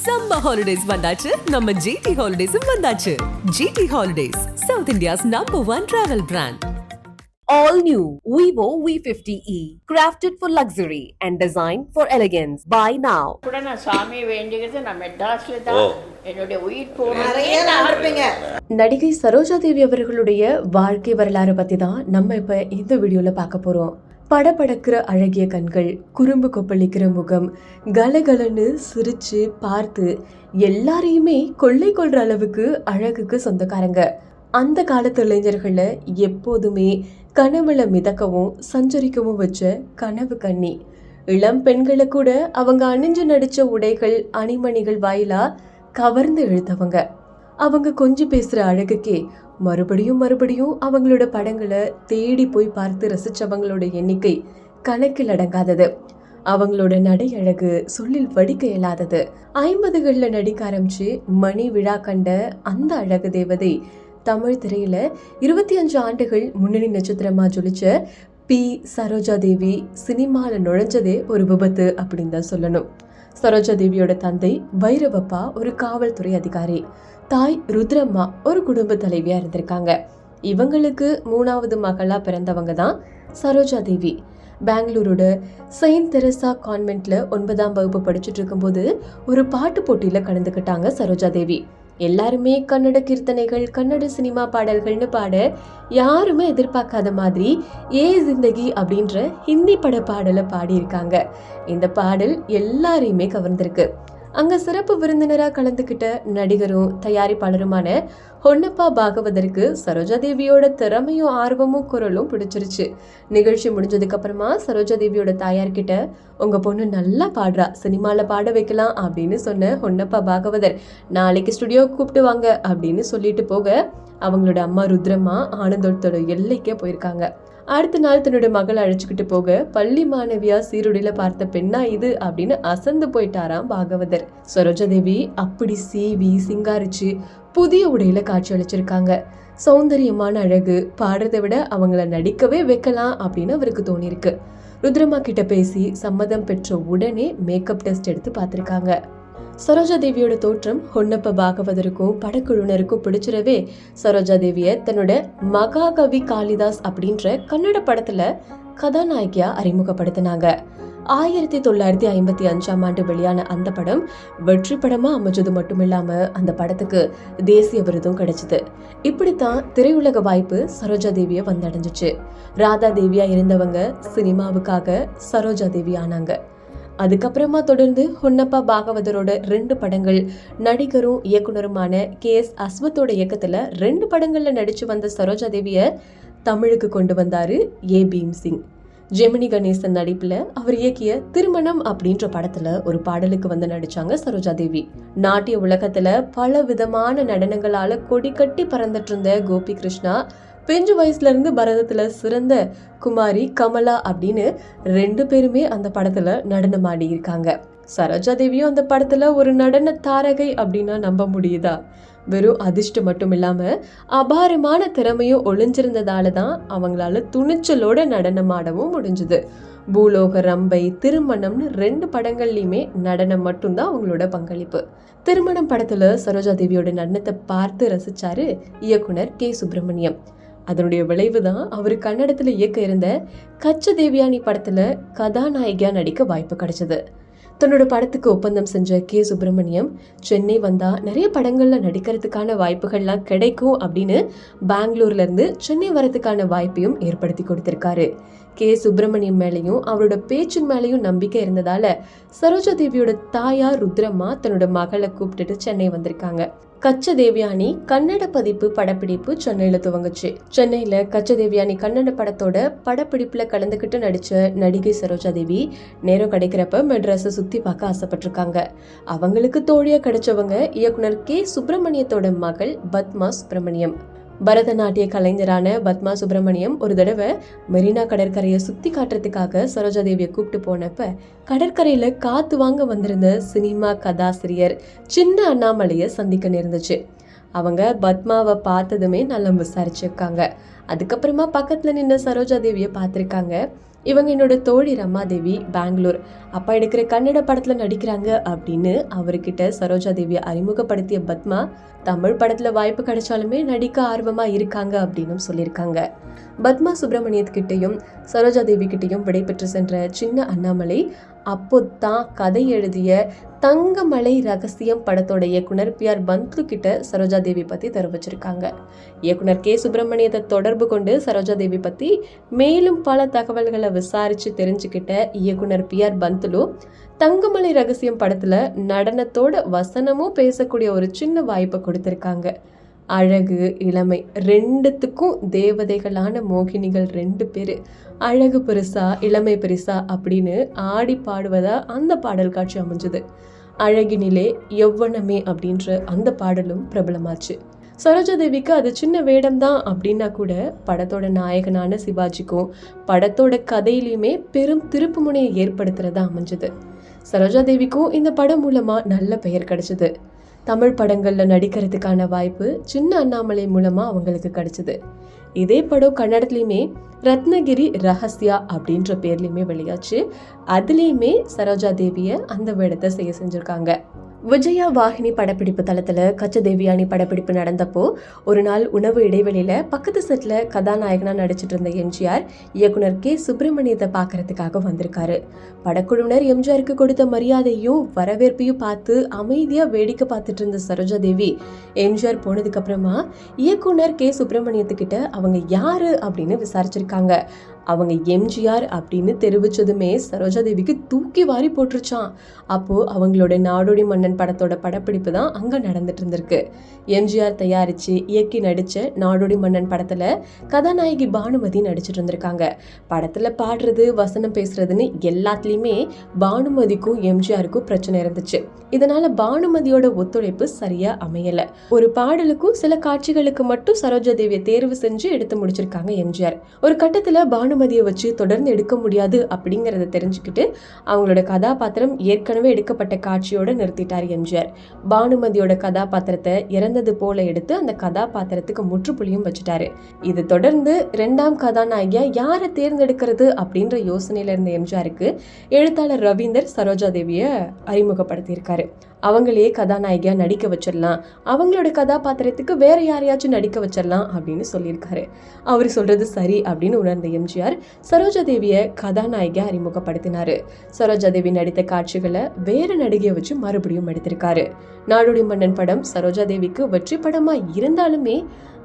Summer holidays வந்தாச்சு நம்ம GT ஹாலிடேஸும் வந்தாச்சு GT holidays south India's number one travel brand All new Vivo V50e, crafted for luxury and designed for elegance. Buy now. கூட நான் சாமியை வேண்டிக்கிறது நான் மெட்ராஸ்ல ஓ. தான் என்னுடைய உயிர் நிறைய நாள் இருப்பீங்க நடிகை சரோஜா தேவி அவர்களுடைய வாழ்க்கை வரலாறு பத்தி தான் நம்ம இப்ப இந்த வீடியோல பார்க்க போறோம் படபடக்கிற அழகிய கண்கள் குறும்பு கொப்பளிக்கிற முகம் கலகலன்னு சிரிச்சு பார்த்து எல்லாரையுமே கொள்ளை கொள்ற அளவுக்கு அழகுக்கு சொந்தக்காரங்க. அந்த காலத்து இளைஞர்களை எப்போதுமே கனவுல மிதக்கவும் சஞ்சரிக்கவும் வச்ச கனவு கண்ணி. இளம் பெண்களை கூட அவங்க அணிஞ்சு நடிச்ச உடைகள் அணிமணிகள் வாயிலா கவர்ந்து இழுத்தவங்க. அவங்க கொஞ்சம் பேசுகிற அழகுக்கே மறுபடியும் மறுபடியும் அவங்களோட படங்களை தேடி போய் பார்த்து ரசித்தவங்களோட எண்ணிக்கை கணக்கில் அடங்காதது. அவங்களோட நடை அழகு சொல்லில் வடிக்க இயலாதது. ஐம்பதுகளில் நடிக்க ஆரம்பிச்சு மணி விழா கண்ட அந்த அழகு தேவதை தமிழ் திரையில இருபத்தி அஞ்சு ஆண்டுகள் முன்னணி நட்சத்திரமா ஜொலிச்ச பி. சரோஜா தேவி சினிமாவில் நுழைஞ்சதே ஒரு விபத்து அப்படின்னு தான் சொல்லணும். சரோஜா தேவியோட தந்தை பைரவப்பா ஒரு காவல்துறை அதிகாரி. தாய் ருத்ரம்மா ஒரு குடும்ப தலைவியாக இருந்திருக்காங்க. இவங்களுக்கு மூணாவது மகளாக பிறந்தவங்க தான் சரோஜா தேவி. பெங்களூரோட செயின்ட் தெரசா கான்வென்ட்ல ஒன்பதாம் வகுப்பு படிச்சுட்டு இருக்கும்போது ஒரு பாட்டு போட்டியில் கலந்துக்கிட்டாங்க சரோஜா தேவி. எல்லாருமே கன்னட கீர்த்தனைகள் கன்னட சினிமா பாடல்கள்னு பாட யாருமே எதிர்பார்க்காத மாதிரி ஏ ஜிந்தகி அப்படின்ற ஹிந்தி பட பாடலை பாடியிருக்காங்க. இந்த பாடல் எல்லாரையுமே கவர்ந்திருக்கு. அங்க சிறப்பு விருந்தினராக கலந்துக்கிட்ட நடிகரும் தயாரிப்பாளருமான ஹொன்னப்பா பாகவதற்கு சரோஜா தேவியோட திறமையும் ஆர்வமும் குரலும் பிடிச்சிருச்சு. நிகழ்ச்சி முடிஞ்சதுக்கு அப்புறமா சரோஜா தேவியோட தாயார்கிட்ட உங்க பொண்ணு நல்லா பாடுறா சினிமாவில் பாட வைக்கலாம் அப்படின்னு சொன்ன ஹொன்னப்பா பாகவதர் நாளைக்கு ஸ்டுடியோ கூப்பிட்டு வாங்க அப்படின்னு சொல்லிட்டு போக அவங்களோட அம்மா ருத்ரம்மா ஆனந்தோட்டத்தோட எல்லைக்கே போயிருக்காங்க. அடுத்த நாள் தன்னோட மகளை அழைச்சிக்கிட்டு போக பள்ளி மாணவியா சீருடையில பார்த்த பெண்ணா இது? அப்படின்னு அசந்து போயிட்டாராம் பாகவதர். சரோஜாதேவி அப்படி சீவி சிங்காரிச்சு புதிய உடையில காட்சி அளிச்சிருக்காங்க. சௌந்தரியமான அழகு பாடுறதை விட அவங்கள நடிக்கவே வைக்கலாம் அப்படின்னு அவருக்கு தோணியிருக்கு. ருத்ரமா கிட்ட பேசி சம்மதம் பெற்ற உடனே மேக்கப் டெஸ்ட் எடுத்து பார்த்துருக்காங்க. சரோஜா தேவியோட தோற்றம் ஹொன்னப்ப பாகவதருக்கும் படக்குழுவினருக்கும் பிடிச்சிடவே சரோஜா தேவியை தன்னோட மகாகவி காளிதாஸ் அப்படின்ற கன்னட படத்துல கதாநாயகியா அறிமுகப்படுத்தினாங்க. ஆயிரத்தி தொள்ளாயிரத்தி ஐம்பத்தி அஞ்சாம் ஆண்டு வெளியான அந்த படம் வெற்றி படமா அமைஞ்சது மட்டும் இல்லாம அந்த படத்துக்கு தேசிய விருதும் கிடைச்சது. இப்படித்தான் திரையுலக வாய்ப்பு சரோஜா தேவியை வந்தடைஞ்சிச்சு. ராதா தேவியா இருந்தவங்க சினிமாவுக்காக சரோஜா தேவி ஆனாங்க. அதுக்கப்புறமா தொடர்ந்து ஹொன்னப்பா பாகவதரோட ரெண்டு படங்கள். நடிகரும் இயக்குனருமான கே எஸ் அஸ்வத்தோட இயக்கத்தில் ரெண்டு படங்களில் நடித்து வந்த சரோஜா தேவியை தமிழுக்கு கொண்டு வந்தார் ஏ பீம் சிங் ஜெமினி கணேசன் நடிப்பில் அவர் இயக்கிய திருமணம் அப்படின்ற படத்தில் ஒரு பாடலுக்கு வந்து நடித்தாங்க சரோஜா தேவி. நாட்டிய உலகத்தில் பல விதமான நடனங்களால் கொடி கட்டி பறந்துட்டு இருந்த கோபி கிருஷ்ணா பிஞ்சு வயசுலேருந்து பரதத்தில் சிறந்த குமாரி கமலா அப்படின்னு ரெண்டு பேருமே அந்த படத்தில் நடனம் இருக்காங்க சரோஜா தேவியும் அந்த படத்தில் ஒரு நடன தாரகை அப்படின்னா நம்ப முடியுதா? வெறும் அதிர்ஷ்டம் மட்டும் இல்லாமல் அபாரமான திறமையும் ஒளிஞ்சிருந்ததால தான் அவங்களால துணிச்சலோட நடனம் ஆடவும் முடிஞ்சுது. பூலோக ரம்பை திருமணம்னு ரெண்டு படங்கள்லையுமே நடனம் மட்டும்தான் அவங்களோட பங்களிப்பு. திருமணம் படத்தில் சரோஜா தேவியோட நடனத்தை பார்த்து ரசிச்சாரு இயக்குனர் கே சுப்பிரமணியம். அதனுடைய விளைவு தான் அவர் கன்னடத்தில் இயக்க இருந்த கச்ச தேவியானி படத்துல கதாநாயகியா நடிக்க வாய்ப்பு கிடைச்சது. தன்னோட படத்துக்கு ஒப்பந்தம் செஞ்ச கே. சுப்பிரமணியம் சென்னை வந்தா நிறைய படங்கள்ல நடிக்கிறதுக்கான வாய்ப்புகள்லாம் கிடைக்கும் அப்படின்னு பெங்களூர்ல இருந்து சென்னை வரதுக்கான வாய்ப்பையும் ஏற்படுத்தி கொடுத்திருக்காரு. கே. சுப்பிரமணியம் மேலேயும் அவரோட பேச்சின் மேலேயும் நம்பிக்கை இருந்ததால சரோஜா தேவியோட தாயார் ருத்ரம்மா தன்னோட மகளை கூப்பிட்டுட்டு சென்னை வந்திருக்காங்க. கச்ச தேவியானி கன்னட பதிப்பு படப்பிடிப்பு சென்னையில துவங்குச்சு. சென்னையில கச்ச தேவியானி கன்னட படத்தோட படப்பிடிப்புல கலந்துக்கிட்டு நடிச்ச நடிகை சரோஜா தேவி நேரம் கிடைக்கிறப்ப மெட்ராஸை சுத்தி பார்க்க ஆசைப்பட்டிருக்காங்க. அவங்களுக்கு தோழியா கிடைச்சவங்க இயக்குனர் கே. சுப்பிரமணியத்தோட மகள் பத்மா சுப்பிரமணியம். பரதநாட்டிய கலைஞரான பத்மா சுப்பிரமணியம் ஒரு தடவை மெரினா கடற்கரையை சுத்தி காட்டுறதுக்காக சரோஜா தேவியை கூப்பிட்டு போனப்ப கடற்கரையில காத்து வாங்க வந்திருந்த சினிமா கதாசிரியர் சின்ன அண்ணாமலையை சந்திக்க நேர்ந்துச்சு. அவங்க பத்மாவை பார்த்ததுமே நல்லா விசாரிச்சிருக்காங்க. அதுக்கப்புறமா பக்கத்துல நின்ன சரோஜா தேவியை பார்த்துருக்காங்க. இவங்க என்னோட தோழி ரமாதேவி பெங்களூர். அப்பா எடுக்கிற கன்னட படத்தில் நடிக்கிறாங்க அப்படின்னு அவர்கிட்ட சரோஜா தேவியை அறிமுகப்படுத்திய பத்மா தமிழ் படத்தில் வாய்ப்பு கிடைச்சாலுமே நடிக்க ஆர்வமாக இருக்காங்க அப்படின்னு சொல்லியிருக்காங்க. பத்மா சுப்பிரமணியத்துக்கிட்டையும் சரோஜா தேவி கிட்டையும் விடைபெற்று சென்ற சின்ன அண்ணாமலை அப்போ தான் கதை எழுதிய தங்கமலை ரகசியம் படத்தோட இயக்குனர் பி ஆர் பந்த்லு கிட்ட சரோஜா தேவி பத்தி தெரிவிச்சிருக்காங்க. இயக்குனர் கே. சுப்பிரமணியத்தை தொடர்பு கொண்டு சரோஜா தேவி பத்தி மேலும் பல தகவல்களை விசாரிச்சு தெரிஞ்சுக்கிட்ட இயக்குனர் பி ஆர் பந்துலு தங்கமலை ரகசியம் படத்துல நடனத்தோட வசனமும் பேசக்கூடிய ஒரு சின்ன வாய்ப்பை கொடுத்திருக்காங்க. அழகு இளமை ரெண்டுத்துக்கும் தேவதைகளான மோகினிகள் ரெண்டு பேர். அழகு பெருசா இளமை பெருசா அப்படின்னு ஆடி பாடுவதா அந்த பாடல் காட்சி அமைஞ்சது. அழகினிலே எவ்வனமே அப்படின்ற அந்த பாடலும் பிரபலமாச்சு. சரோஜா தேவிக்கு அது சின்ன வேடம் தான் அப்படின்னா கூட படத்தோட நாயகனான சிவாஜிக்கும் படத்தோட கதையிலையுமே பெரும் திருப்புமுனையை ஏற்படுத்துறதா அமைஞ்சது. சரோஜா தேவிக்கும் இந்த படம் மூலமாக நல்ல பெயர் கிடைச்சது. தமிழ் படங்களில் நடிக்கிறதுக்கான வாய்ப்பு சின்ன அண்ணாமலை மூலமாக அவங்களுக்கு கிடச்சிது. இதே படம் கன்னடத்துலையுமே ரத்னகிரி ரகசியா அப்படின்ற பேர்லையுமே வெளியாச்சு. அதுலேயுமே சரோஜா தேவியை அந்த வேடத்தை செய்ய செஞ்சுருக்காங்க. விஜயா வாகினி படப்பிடிப்பு தளத்தில் கச்ச தேவியானி படப்பிடிப்பு நடந்தப்போ ஒரு நாள் உணவு இடைவெளியில் பக்கத்து செட்டில் கதாநாயகனாக நடிச்சிட்டு இருந்த எம்ஜிஆர் இயக்குனர் கே. சுப்பிரமணியத்தை பார்க்கறதுக்காக வந்திருக்காரு. படக்குழுவினர் எம்ஜிஆருக்கு கொடுத்த மரியாதையும் வரவேற்பையும் பார்த்து அமைதியாக வேடிக்கை பார்த்துட்டு இருந்த சரோஜா தேவி எம்ஜிஆர் போனதுக்கப்புறமா இயக்குனர் கே. சுப்பிரமணியத்துக்கிட்ட அவங்க யாரு அப்படின்னு விசாரிச்சிருக்காங்க. அவங்க எம்ஜிஆர் அப்படின்னு தெரிவித்ததுமே சரோஜா தேவிக்கு தூக்கி வாரி போட்டுருச்சான் அப்போது அவங்களோட நாடோடி மன்னன் படத்தோட படப்பிடிப்பு தான் அங்கே நடந்துட்டு இருந்திருக்கு. எம்ஜிஆர் தயாரித்து இயக்கி நடித்த நாடோடி மன்னன் படத்தில் கதாநாயகி பானுமதி நடிச்சிட்டு இருந்திருக்காங்க. படத்தில் பாடுறது வசனம் பேசுறதுன்னு எல்லாத்துலேயுமே பானுமதிக்கும் எம்ஜிஆருக்கும் பிரச்சனை இருந்துச்சு. இதனால பானுமதியோட ஒத்துழைப்பு சரியா அமையல. ஒரு பாடலுக்கும் சில காட்சிகளுக்கு மட்டும் சரோஜா தேவியை தேர்வு செஞ்சு எடுத்து முடிச்சிருக்காங்க எம்ஜிஆர். ஒரு கட்டத்துல பானுமதியை வச்சு தொடர்ந்து எடுக்க முடியாது அப்படிங்கிறத தெரிஞ்சுக்கிட்டு அவங்களோட கதாபாத்திரம் ஏற்கனவே எடுக்கப்பட்ட காட்சியோடு நிறுத்திட்டார் எம்ஜிஆர். பானுமதியோட கதாபாத்திரத்தை இறந்தது போல எடுத்து அந்த கதாபாத்திரத்துக்கு முற்றுப்புள்ளியும் வச்சுட்டாரு. இது தொடர்ந்து ரெண்டாம் கதாநாயகியா யாரை தேர்ந்தெடுக்கிறது அப்படின்ற யோசனையில இருந்த எம்ஜிஆருக்கு எழுத்தாளர் ரவீந்தர் சரோஜா தேவியை அறிமுகப்படுத்தியிருக்காரு. அவங்களே கதாநாயகியாக நடிக்க வச்சிடலாம். அவங்களோட கதாபாத்திரத்துக்கு வேற யாரையாச்சும் நடிக்க வச்சிடலாம் அப்படின்னு சொல்லியிருக்காரு. அவர் சொல்றது சரி அப்படின்னு உணர்ந்த எம்ஜிஆர் சரோஜா தேவியை கதாநாயகியா அறிமுகப்படுத்தினாரு. சரோஜா தேவி நடித்த காட்சிகளை வேற நடிகையை வச்சு மறுபடியும் எடுத்திருக்காரு. நாடோடி மன்னன் படம் சரோஜா தேவிக்கு வெற்றி படமா இருந்தாலுமே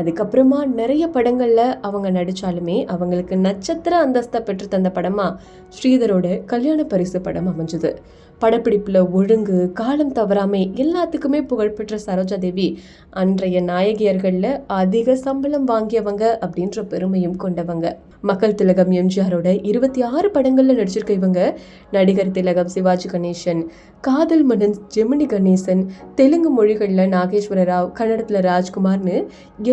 அதுக்கப்புறமா நிறைய படங்களில் அவங்க நடிச்சாலுமே அவங்களுக்கு நட்சத்திர அந்தஸ்தை பெற்று தந்த படமாக ஸ்ரீதரோட கல்யாண பரிசு படம் அமைஞ்சது. படப்பிடிப்பில் ஒழுங்கு காலம் தவறாமை எல்லாத்துக்குமே புகழ்பெற்ற சரோஜா தேவி. அன்றைய நாயகியர்களில் அதிக சம்பளம் வாங்கியவங்க அப்படின்ற பெருமையும் கொண்டவங்க. மக்கள் திலகம் எம்ஜிஆரோட இருபத்தி ஆறு படங்களில் நடிச்சிருக்க இவங்க நடிகர் திலகம் சிவாஜி கணேசன் காதல் மன்னன் ஜெமினி கணேசன் தெலுங்கு மொழிகளில் நாகேஸ்வர ராவ் கன்னடத்தில் ராஜ்குமார்னு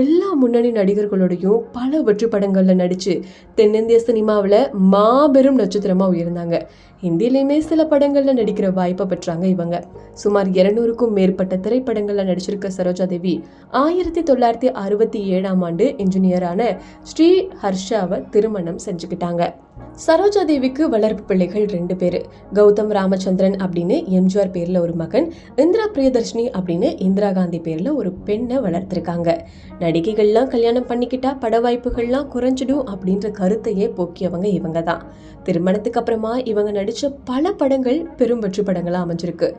எல்லா முன்னணி நடிகர்களோடையும் பல வெற்றி படங்களில் நடித்து தென்னிந்திய சினிமாவில் மாபெரும் நட்சத்திரமாக உயர்ந்தாங்க. ஹிந்திலையுமே சில படங்களில் நடிக்கிற வாய்ப்பை பெற்றாங்க இவங்க. சுமார் இருநூறுக்கும் மேற்பட்ட திரைப்படங்களில் நடிச்சிருக்க சரோஜா தேவி ஆயிரத்தி தொள்ளாயிரத்தி அறுபத்தி ஏழாம் ஆண்டு இன்ஜினியரான ஸ்ரீ ஹர்ஷாவை திருமணம் செஞ்சுக்கிட்டாங்க. சரோஜா தேவிக்கு வளர்ப்பு பிள்ளைகள் ரெண்டு பேர். கௌதம் ராமச்சந்திரன் அப்படின்னு எம்ஜிஆர் பேரில் ஒரு மகன் இந்திரா பிரியதர்ஷினி அப்படின்னு இந்திரா காந்தி பேரில் ஒரு பெண்ணை வளர்த்துருக்காங்க. நடிகைகள்லாம் கல்யாணம் பண்ணிக்கிட்டா பட வாய்ப்புகள்லாம் குறைஞ்சிடும் அப்படின்ற கருத்தையே போக்கியவங்க இவங்க தான் திருமணத்துக்கு அப்புறமா இவங்க நடித்த பல படங்கள் பெரும் வெற்றி படங்களாக அமைஞ்சிருக்கு.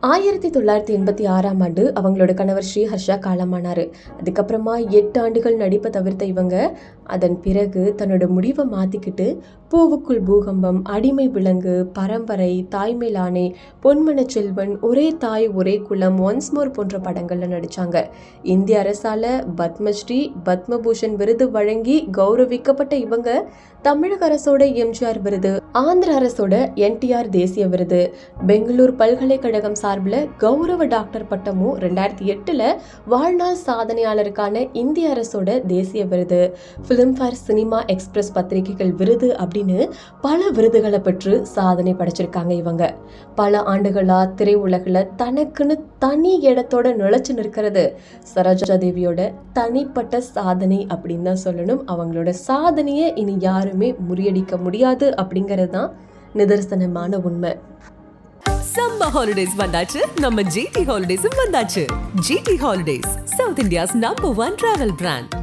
ஆயிரத்தி தொள்ளாயிரத்தி எண்பத்தி ஆறாம் ஆண்டு அவங்களோட கணவர் ஸ்ரீஹர்ஷா காலமானார். அதுக்கப்புறமா எட்டு ஆண்டுகள் நடிப்பை தவிர்த்த இவங்க அதன் பிறகு தன்னோட முடிவை மாத்திக்கிட்டு பூவுக்குள் பூகம்பம் அடிமை விலங்கு பரம்பரை தாய்மேல் பொன்மன செல்வன் ஒரே தாய் ஒரே குலம் ஒன்ஸ் மோர் போன்ற படங்கள்ல நடிச்சாங்க. இந்திய அரசால பத்மஸ்ரீ பத்மபூஷன் விருது வழங்கி கௌரவிக்கப்பட்ட இவங்க தமிழக அரசோட எம்ஜிஆர் விருது ஆந்திர அரசோட என்டிஆர் தேசிய விருது. பெங்களூர் பல்கலைக்கழகம் சார்பில் கௌரவ டாக்டர் பட்டமும் ரெண்டாயிரத்தி எட்டில் வாழ்நாள் சாதனையாளருக்கான இந்திய அரசோட தேசிய விருது. ஃபிலிம்ஃபேர் சினிமா எக்ஸ்பிரஸ் பத்திரிகைகள் விருது அப்படின்னு பல விருதுகளை பெற்று சாதனை படைச்சிருக்காங்க இவங்க. பல ஆண்டுகளாக திரையுலகில் தனக்குன்னு தனி இடத்தோட நுழைச்சி நிற்கிறது. சரோஜா தேவியோட தனிப்பட்ட சாதனை அப்படின்னு தான் சொல்லணும். அவங்களோட சாதனையை இனி யாருமே முறியடிக்க முடியாது அப்படிங்கிறது தான் நிதர்சனமான உண்மை. சம்ம ஹாலிடேஸ் வந்தாச்சு. நம்ம ஜிடி ஹாலிடேஸும் வந்தாச்சு. GT holidays south India's number one travel brand